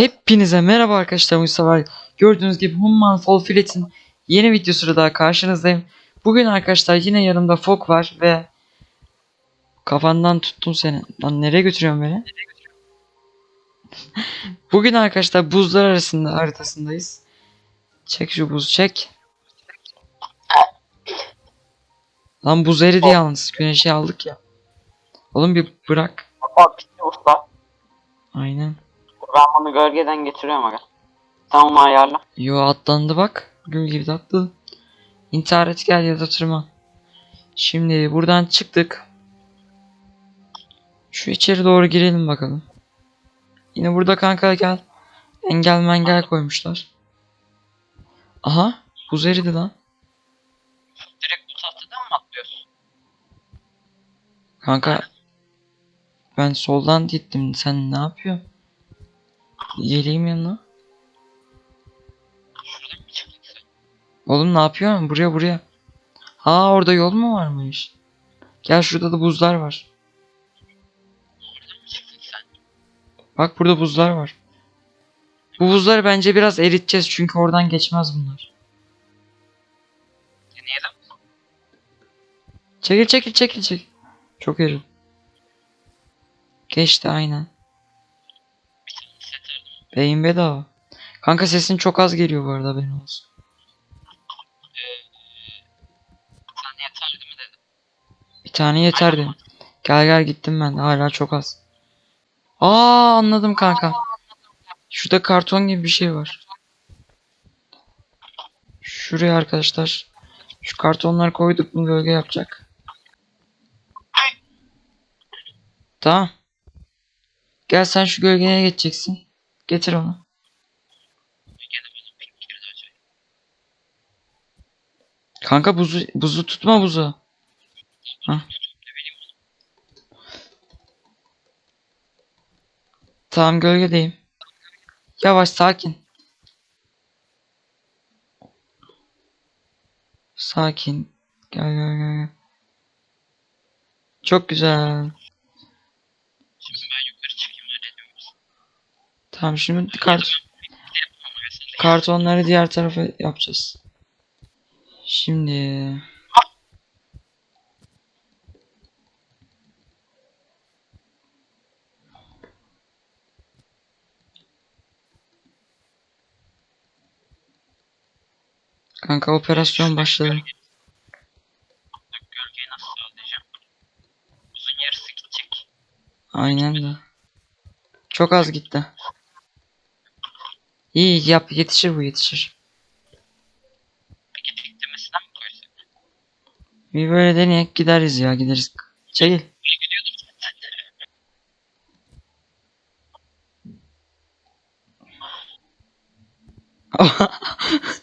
Hepinize merhaba arkadaşlar Mustafa. Gördüğünüz gibi Human Fall Flat'in yeni videosuyla daha karşınızdayım. Bugün arkadaşlar yine yanımda Fok var ve kafandan tuttum seni. Lan nereye götürüyorsun beni? Bugün arkadaşlar buzlar arasında haritasındayız. Çek şu buz çek. Lan buz eridi yalnız. Güneşi aldık ya. Oğlum bir bırak. Aynen. Ben bunu gölgeden getiriyorum aga. Sen onu ayarla. Yo atlandı bak. Gül gibi atladı. İntihar et gel ya da tırman. Şimdi buradan çıktık. Şu içeri doğru girelim bakalım. Yine burada kanka gel. Engel mengel koymuşlar. Aha. Buz eridi lan. Direkt bu tahtadan mı atlıyorsun? Kanka. Ben soldan gittim. Sen ne yapıyorsun? Geleyim yanına. Oğlum ne yapıyorsun? Buraya buraya. Ha orada yol mu varmış? Gel şurada da buzlar var. Bak burada buzlar var. Bu buzları bence biraz eriteceğiz çünkü oradan geçmez bunlar. Deneyelim. Çekil çekil çekil çekil. Çok eril. Geçti aynen. Beyin bedava. Kanka sesin çok az geliyor bu arada benim olsun. Sen yeterli mi dedim. Bir tane yeterdi. Gel gel gittim ben. Hala çok az. Aa anladım kanka. Şurada karton gibi bir şey var. Şuraya arkadaşlar. Şu kartonlar koyduk mu gölge yapacak. Tamam. Gel sen şu gölgeye geçeceksin. Getir onu. Kanka buzu buzu tutma buzu. Tamam gölgedeyim. Yavaş sakin. Sakin. Gel gel. gel. Çok güzel. Şimdi ben yukarı çıkayım öyle diyoruz. Tamam şimdi kart kartonları diğer tarafa yapacağız. Şimdi Kanka operasyon başladı. Aynen de. Çok az gitti. İyi yap yetişir bu yetişir. Mi koysak? Bir böyle deneyek gideriz ya gideriz. Çekil.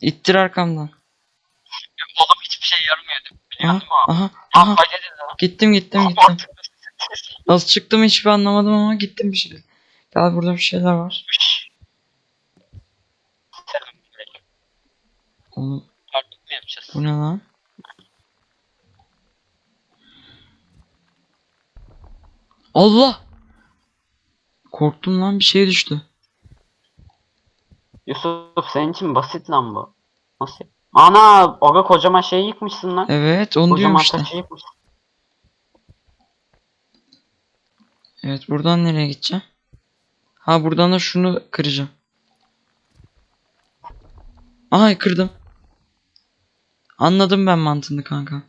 İttir arkamdan. Oğlum hiçbir şey yaramıyordu. Biliyor Aha, musun? aha, Aha. aha. Gittim gittim gittim. Nasıl çıktım hiçbir anlamadım ama gittim bir şey. Gel burada bir şeyler var. Yapacağız? bu ne lan? Allah! Korktum lan bir şey düştü. Yusuf senin için basit lan bu. Nasıl? Ana aga kocaman şeyi yıkmışsın lan. Evet onu diyorum kocaman işte. taşı yıkmışsın. Evet buradan nereye gideceğim? Ha buradan da şunu kıracağım. Ay kırdım. Anladım ben mantığını kanka.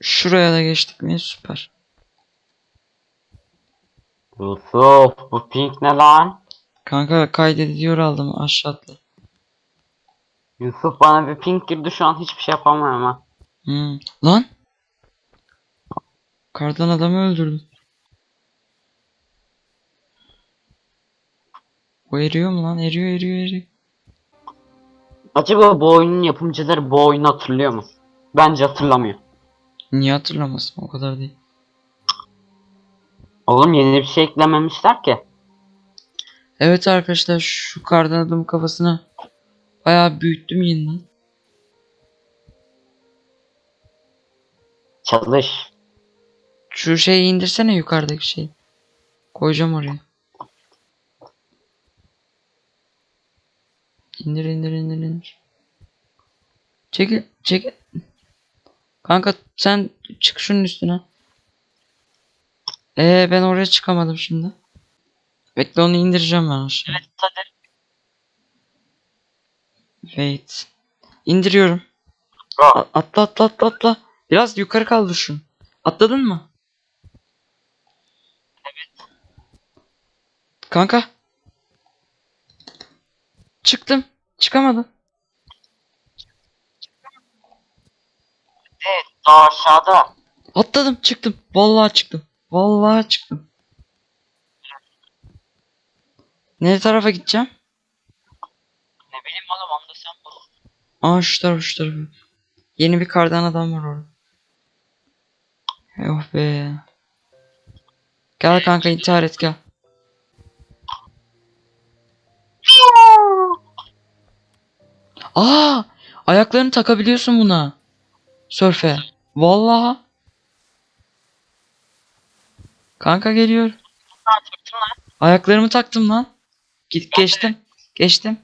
Şuraya da geçtik mi? Süper. Yusuf bu pink ne lan? Kanka kaydediyor aldım aşağı atla. Yusuf bana bir pink girdi şu an hiçbir şey yapamıyorum ha. Hmm. Lan! Kardan adamı öldürdüm. O eriyor mu lan? Eriyor eriyor eriyor. Acaba bu oyunun yapımcıları bu oyunu hatırlıyor mu? Bence hatırlamıyor. Niye hatırlamasın? O kadar değil. Oğlum yeni bir şey eklememişler ki. Evet arkadaşlar şu kardan adamın kafasını bayağı büyüttüm yeniden. Çalış. Şu şeyi indirsene yukarıdaki şeyi. Koyacağım oraya. İndir indir indir indir. Çekil çekil. Kanka sen çık şunun üstüne. Ee ben oraya çıkamadım şimdi. Bekle onu indireceğim ben aşağı. Evet hadi. Wait. İndiriyorum. Go. A- atla atla atla atla. Biraz yukarı kaldır şunu. Atladın mı? Evet. Kanka. Çıktım. Çıkamadım. Evet daha aşağıda. Atladım çıktım. Vallahi çıktım. Vallahi çıktım. Ne tarafa gideceğim? Ne bileyim oğlum sen bul. Aa şu taraf şu taraf. Yeni bir kardan adam var orada. Oh be. Gel kanka intihar et gel. Aa! Ayaklarını takabiliyorsun buna. Sörfe. Vallahi. Kanka geliyor. Ayaklarımı taktım lan. Git geçtim. Geçtim.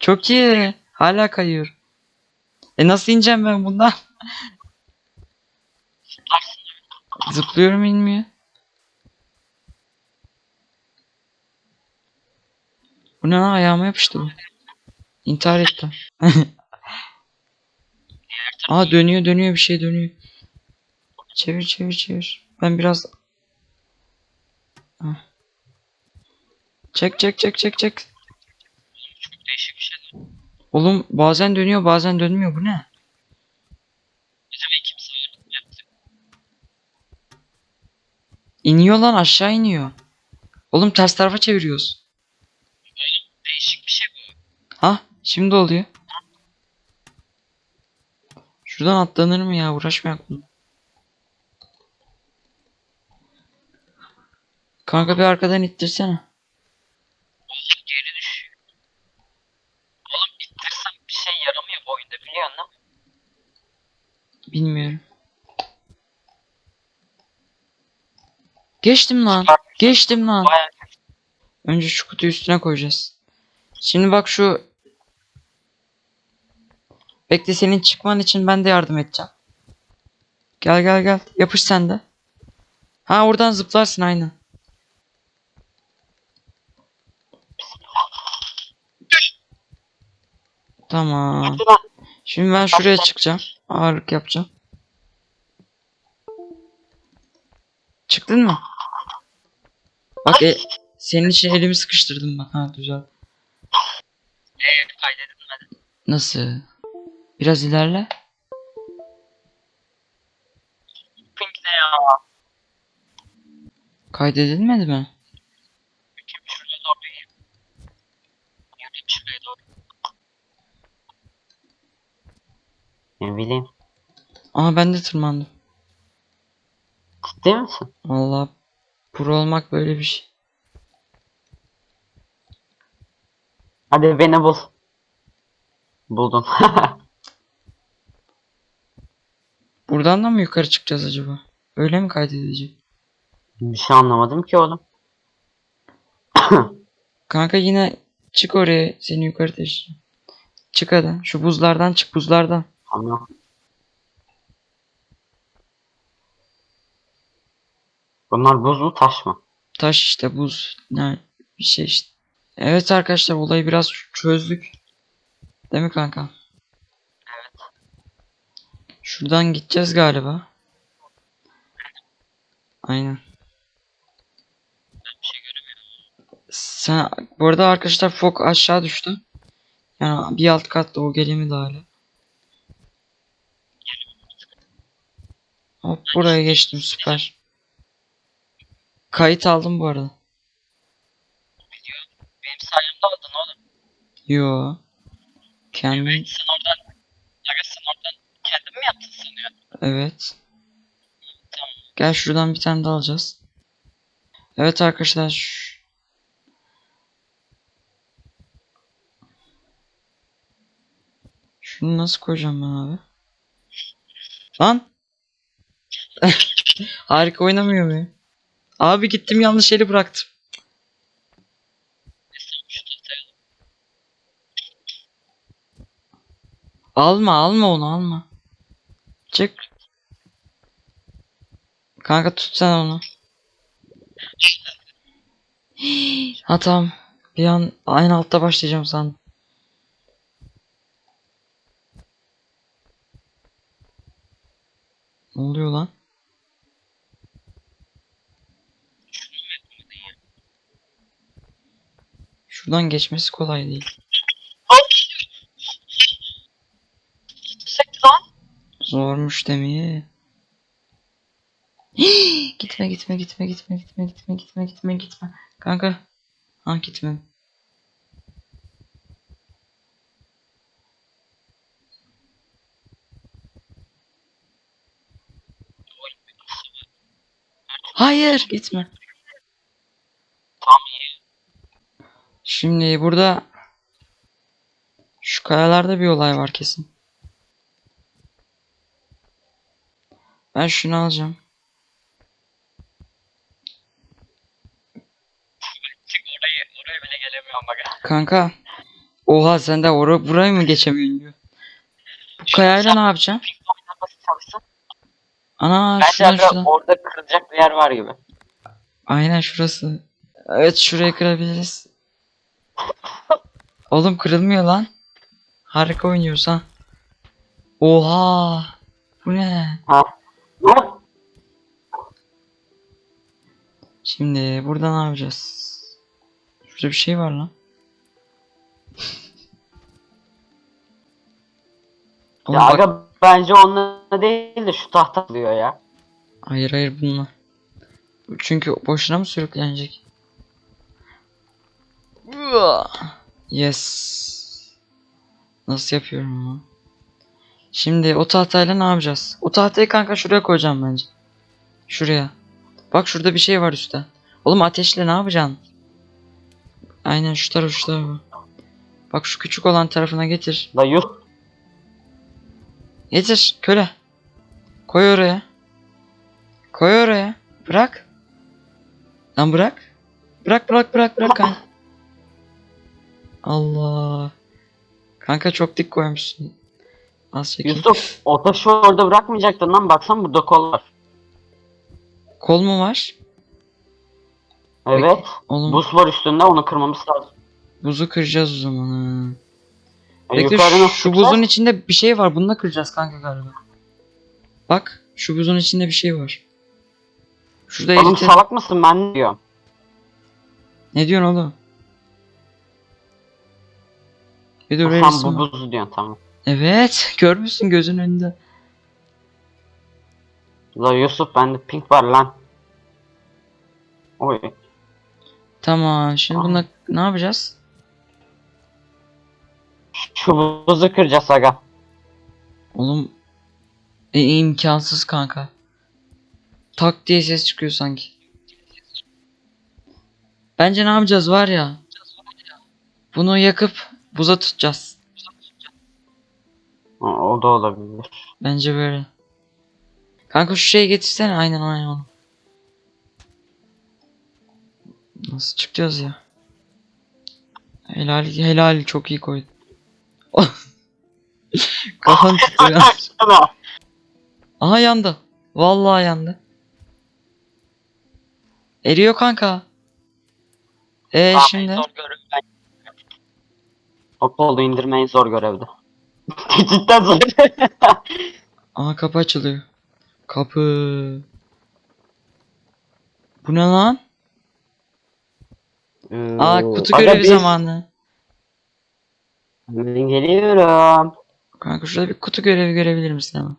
Çok iyi. Hala kayıyor. E nasıl ineceğim ben bundan? Zıplıyorum inmiyor. Bu ne lan ayağıma yapıştı bu. İntihar etti. Aa dönüyor dönüyor bir şey dönüyor. Çevir çevir çevir. Ben biraz... Hah. Çek çek çek çek çek. Çok değişik bir şey. Oğlum bazen dönüyor bazen dönmüyor bu ne? İniyor lan aşağı iniyor. Oğlum ters tarafa çeviriyoruz. Değişik bir şey bu. Ha şimdi oluyor. Şuradan atlanır mı ya uğraşmayak mı? Kanka bir arkadan ittirsene. Oğlum geri düşüyor. Oğlum ittirsem bir şey yaramıyor bu oyunda değil mi? Bilmiyorum. Geçtim lan. Geçtim lan. Önce şu kutuyu üstüne koyacağız. Şimdi bak şu Bekle senin çıkman için ben de yardım edeceğim. Gel gel gel. Yapış sen de. Ha oradan zıplarsın aynen. Tamam. Şimdi ben şuraya çıkacağım. Ağırlık yapacağım. Çıktın mı? Bak e, senin için elimi sıkıştırdım bak. Ha güzel. Eee kaydedilmedi. Nasıl? Biraz ilerle. Pink ne ya? Kaydedilmedi mi? Bakayım şuraya doğru yürüyeyim. Yürüyeyim şuraya doğru. Ne bileyim. Aa ben de tırmandım. Ciddi misin? Vallahi pro olmak böyle bir şey. Hadi beni bul. Buldun. Buradan da mı yukarı çıkacağız acaba? Öyle mi kaydedecek? bir şey anlamadım ki oğlum. Kanka yine çık oraya. Seni yukarı taşıyacağım. Çık hadi. Şu buzlardan çık buzlardan. Tamam. Bunlar buz mu taş mı? Taş işte buz. Yani bir şey işte. Evet arkadaşlar olayı biraz çözdük. Değil mi kanka? Evet. Şuradan gideceğiz galiba. Aynen. Şey. Sen bu arada arkadaşlar fok aşağı düştü. Yani bir alt katta o gelimi dahil. Hop buraya geçtim süper. Kayıt aldım bu arada. Biliyorum. Benim sayemde aldın oğlum. Yo. Kendim Evet sen oradan. Aga sen oradan kendin mi yaptın sanıyorsun? evet. Tamam. Gel şuradan bir tane daha alacağız. Evet arkadaşlar. Şunu nasıl koyacağım ben abi? Lan Harika oynamıyor muyum? Abi gittim yanlış yeri bıraktım. Alma alma onu alma. Çık. Kanka tut sen onu. ha tamam. Bir an aynı altta başlayacağım sandım. Ne oluyor lan? Şuradan geçmesi kolay değil. Zormuş demeye. gitme gitme gitme gitme gitme gitme gitme gitme gitme. Kanka. Ha gitme. Hayır gitme. Tamam iyi. Şimdi burada şu kayalarda bir olay var kesin. Ben şunu alacağım. Çık orayı, oraya bile gelemiyorum bak. Kanka. Oha sen de oraya burayı mı geçemiyorsun diyor. Bu kayayla ne yapacaksın? Ana Bence şuradan şuradan. orada kırılacak bir yer var gibi. Aynen şurası. Evet şurayı kırabiliriz. Oğlum kırılmıyor lan. Harika oynuyoruz ha. Oha. Bu ne? Şimdi burada ne yapacağız? Şurada bir şey var lan. Oğlum Ya bak- aga bence onunla değil de şu tahta diyor ya. Hayır hayır bununla. Çünkü boşuna mı sürüklenecek? Yes. Nasıl yapıyorum ama? Şimdi o tahtayla ne yapacağız? O tahtayı kanka şuraya koyacağım bence. Şuraya. Bak şurada bir şey var üstte. Oğlum ateşle ne yapacaksın? Aynen şu taraf şu tarafı. Bak şu küçük olan tarafına getir. Da yuh. Getir köle. Koy oraya. Koy oraya. Bırak. Lan bırak. Bırak bırak bırak bırak kanka. Allah. Kanka çok dik koymuşsun. Az çekeyim. Yusuf o taşı orada bırakmayacaktın lan baksana burada kol var. Kol mu var? Evet. Oğlum Buz var üstünde onu kırmamız lazım. buzu kıracağız o zaman. ha. E, Bekle şu, şu buzun içinde bir şey var. Bununla kıracağız kanka galiba. Bak şu buzun içinde bir şey var. Şurada Oğlum erite- salak mısın ben ne diyorum. Ne diyorsun oğlum? Bir Sen resim bu var. buz diyorsun tamam. Evet görmüşsün gözün önünde. La Yusuf bende pink var lan. Oy. Tamam şimdi bununla ne yapacağız? Şu buzu kıracağız aga. Oğlum e, imkansız kanka. Tak diye ses çıkıyor sanki. Bence ne yapacağız var ya. Bunu yakıp buza tutacağız. O, o da olabilir. Bence böyle. Kanka şu şeyi getirsene aynen aynen onu. Nasıl çıkacağız ya? Helal helal çok iyi koydun. Kafan tutuyor. Aha yandı. Vallahi yandı. Eriyor kanka. E Tamam, şimdi en Zor görev ben. O kolu indirmeyi zor görevdi. Cidden zor. Aha kapı açılıyor. Kapı. Bu ne lan? Aa kutu Aga görevi biz- zamanı. Ben geliyorum. Kanka şurada bir kutu görevi görebilir misin ama?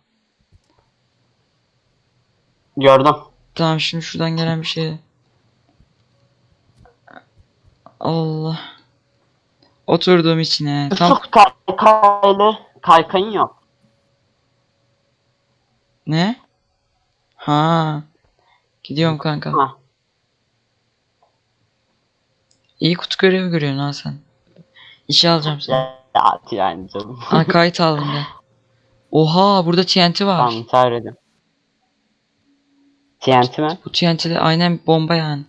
Gördüm. Tamam şimdi şuradan gelen bir şey. Allah. Oturdum içine. Tam Yusuf kaykaylı kaykayın yok. ne? Ha. Gidiyorum kanka. Ha. İyi kutu görevi görüyorsun ha sen. İşe alacağım seni. Ya, ya canım. Ha kayıt aldım ya. Oha burada TNT var. tamam edin. TNT mi? Bu TNT'li aynen bomba yani.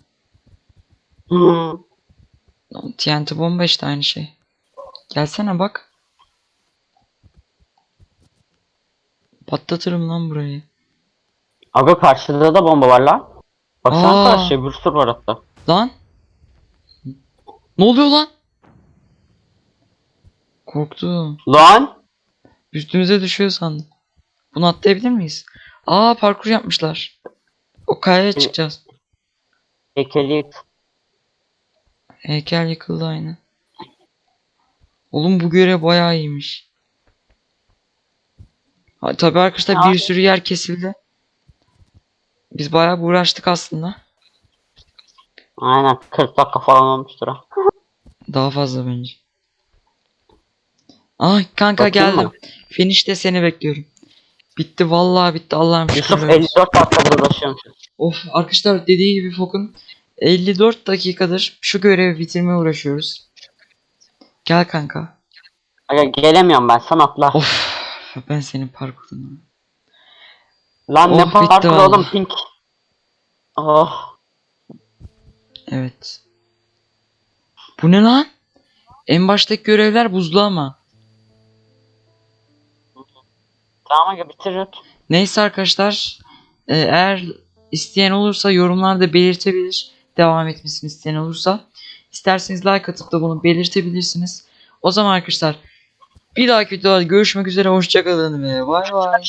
TNT bomba işte aynı şey. Gelsene bak. Patlatırım lan burayı. Aga karşıda da bomba var lan. Baksana Aa. karşıya bir sürü var hatta. Lan. Ne oluyor lan? Korktum. Lan! Üstümüze düşüyor sandım. Bunu atlayabilir miyiz? Aa parkur yapmışlar. O kayaya çıkacağız. Heykeli yık. Heykel yıkıldı aynı. Oğlum bu görev bayağı iyiymiş. Ha, tabii arkadaşlar bir sürü yer kesildi. Biz bayağı uğraştık aslında. Aynen 40 dakika falan olmuştur ha. Daha fazla bence. Ay kanka Bakayım geldim. mı? Finish'te seni bekliyorum. Bitti vallahi bitti Allah'ım Yusuf şükürler olsun. 54 dakikadır uğraşıyorum. Of arkadaşlar dediği gibi Fok'un 54 dakikadır şu görevi bitirmeye uğraşıyoruz. Gel kanka. Aga gelemiyorum ben sen atla. Of ben senin parkuruna. Lan Oh, ne bitti parkur oğlum pink. Oh. Evet. Bu ne lan? En baştaki görevler buzlu ama. Tamam aga bitir Neyse arkadaşlar. e, Eğer isteyen olursa yorumlarda belirtebilir. Devam etmesini isteyen olursa. İsterseniz like atıp da bunu belirtebilirsiniz. O zaman arkadaşlar bir dahaki videoda görüşmek üzere. Hoşçakalın ve bay bay.